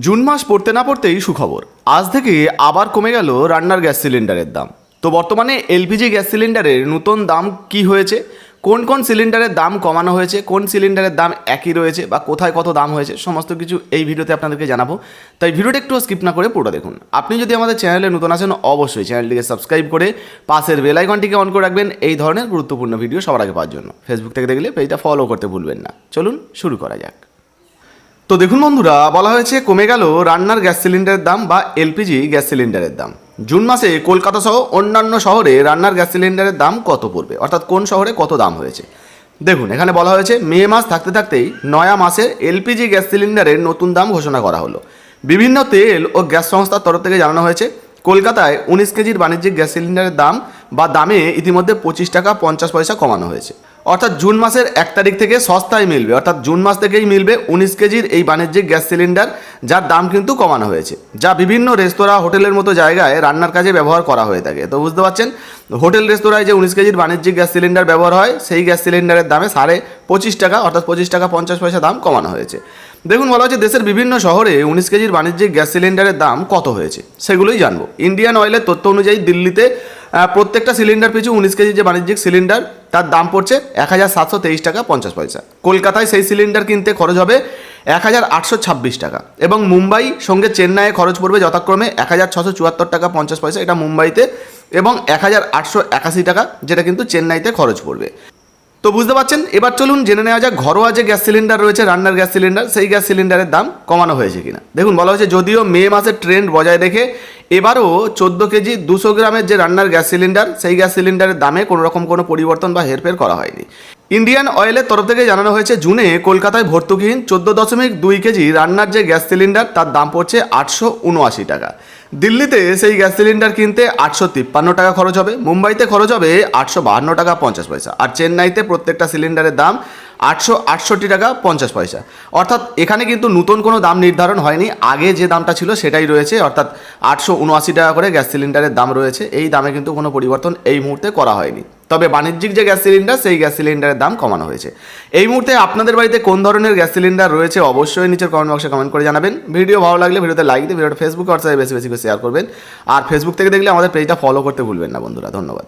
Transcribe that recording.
June মাস পড়তে না পড়তেই সুখবর। আজ থেকে আবার কমে গেল রান্নার গ্যাস সিলিন্ডারের দাম। তো বর্তমানে এলপিজি গ্যাস সিলিন্ডারের নতুন দাম কি হয়েছে? কোন কোন সিলিন্ডারের দাম কমানো হয়েছে? কোন সিলিন্ডারের দাম একই রয়েছে? বা কোথায় কত দাম হয়েছে? সমস্ত কিছু এই ভিডিওতে আপনাদেরকে জানাব। তাই ভিডিওটা একটু স্কিপ না করে পুরো দেখুন। আপনি যদি আমাদের চ্যানেলে নতুন আছেন, অবশ্যই চ্যানেলটিকে সাবস্ক্রাইব করে পাশের বেল আইকনটিকে অন করে রাখবেন। এই ধরনের গুরুত্বপূর্ণ ভিডিও সবার আগে পাওয়ার জন্য। ফেসবুক থেকে দেখলে পেজটা ফলো করতে ভুলবেন না। চলুন শুরু করা যাক। তো দেখুন বন্ধুরা, বলা হয়েছে কমে গেল রান্নার গ্যাস সিলিন্ডারের দাম বা এলপিজি গ্যাস সিলিন্ডারের দাম। জুন মাসে কলকাতা সহ অন্যান্য শহরে রান্নার গ্যাস সিলিন্ডারের দাম কত পড়বে? অর্থাৎ কোন শহরে কত দাম হয়েছে? দেখুন, এখানে বলা হয়েছে মে মাস থাকতে থাকতেই নয়া মাসের এলপিজি গ্যাস সিলিন্ডারের নতুন দাম ঘোষণা করা হলো। বিভিন্ন তেল ও গ্যাস সংস্থার তরফ থেকে জানানো হয়েছে, কলকাতায় উনিশ কেজির বাণিজ্যিক গ্যাস সিলিন্ডারের দাম বা দামে ইতিমধ্যে পঁচিশ টাকা পঞ্চাশ পয়সা কমানো হয়েছে। অর্থাৎ জুন মাসের এক তারিখ থেকে সস্তায় মিলবে। অর্থাৎ জুন মাস থেকেই মিলবে উনিশ কেজির এই বাণিজ্যিক গ্যাস সিলিন্ডার, যার দাম কিন্তু কমানো হয়েছে, যা বিভিন্ন রেস্তোরাঁ, হোটেলের মতো জায়গায় রান্নার কাজে ব্যবহার করা হয়ে থাকে। তো বুঝতে পারছেন, হোটেল, রেস্তোরাঁয় যে উনিশ কেজির বাণিজ্যিক গ্যাস সিলিন্ডার ব্যবহার হয়, সেই গ্যাস সিলিন্ডারের দামে সাড়ে পঁচিশ টাকা, অর্থাৎ পঁচিশ টাকা পঞ্চাশ পয়সা দাম কমানো হয়েছে। দেখুন, বলা হচ্ছে দেশের বিভিন্ন শহরে উনিশ কেজির বাণিজ্যিক গ্যাস সিলিন্ডারের দাম কত হয়েছে, সেগুলোই জানব। ইন্ডিয়ান অয়েলের তথ্য অনুযায়ী দিল্লিতে প্রত্যেকটা সিলিন্ডার পিছু উনিশ কেজি যে বাণিজ্যিক সিলিন্ডার তার দাম পড়ছে এক হাজার সাতশো তেইশ টাকা পঞ্চাশ পয়সা। কলকাতায় সেই সিলিন্ডার কিনতে খরচ হবে এক হাজার আটশো ছাব্বিশ টাকা এবং মুম্বাই সঙ্গে চেন্নাইয়ে খরচ পড়বে যথাক্রমে এক হাজার ছশো চুয়াত্তর টাকা পঞ্চাশ পয়সা, এটা মুম্বাইতে, এবং এক হাজার আটশো একাশি টাকা, যেটা কিন্তু চেন্নাইতে খরচ পড়বে। তো বুঝতে পারছেন? এবার চলুন জেনে নেওয়া যাক, ঘরোয়া যে গ্যাস সিলিন্ডার রয়েছে, রান্নার গ্যাস সিলিন্ডার, সেই গ্যাস সিলিন্ডারের দাম কমানো হয়েছে কিনা। দেখুন, বলা হয়েছে যদিও মে মাসের ট্রেন্ড বজায় রেখে, এবারও চোদ্দ কেজি দুশো গ্রামের যে রান্নার গ্যাস সিলিন্ডার, সেই গ্যাস সিলিন্ডারের দামে কোনো রকম কোনো পরিবর্তন বা হেরফের করা হয়নি। ইন্ডিয়ান অয়েলের তরফ থেকে জানানো হয়েছে, জুনে কলকাতায় ভর্তুকিহীন চোদ্দ দশমিক দুই কেজি রান্নার যে গ্যাস সিলিন্ডার, তার দাম পড়ছে আটশো উনআশি টাকা। দিল্লিতে সেই গ্যাস সিলিন্ডার কিনতে আটশো তিপ্পান্ন টাকা খরচ হবে, মুম্বাইতে খরচ হবে আটশো বাহান্ন টাকা পঞ্চাশ পয়সা, আর চেন্নাইতে প্রত্যেকটা সিলিন্ডারের দাম আটশো আটষট্টি টাকা পঞ্চাশ পয়সা। অর্থাৎ এখানে কিন্তু নতুন কোনো দাম নির্ধারণ হয়নি, আগে যে দামটা ছিল সেটাই রয়েছে, অর্থাৎ আটশো উনআশি টাকা করে গ্যাস সিলিন্ডারের দাম রয়েছে, এই দামে কিন্তু কোনো পরিবর্তন এই মুহূর্তে করা হয়নি। তবে বাণিজ্যিক যে গ্যাস সিলিন্ডার, সেই গ্যাস সিলিন্ডারের দাম কমানো হয়েছে। এই মুহূর্তে আপনাদের বাড়িতে কোন ধরনের গ্যাস সিলিন্ডার রয়েছে অবশ্যই নিচের কমেন্ট বক্সে কমেন্ট করে জানাবেন। ভিডিও ভালো লাগলে ভিডিওতে লাইক দিয়ে, ভিডিওটা ফেসবুক হোয়াটসঅ্যাপে বেশি বেশি করে শেয়ার করবেন। আর ফেসবুক থেকে দেখলে আমাদের পেজটা ফলো করতে ভুলবেন না বন্ধুরা, ধন্যবাদ।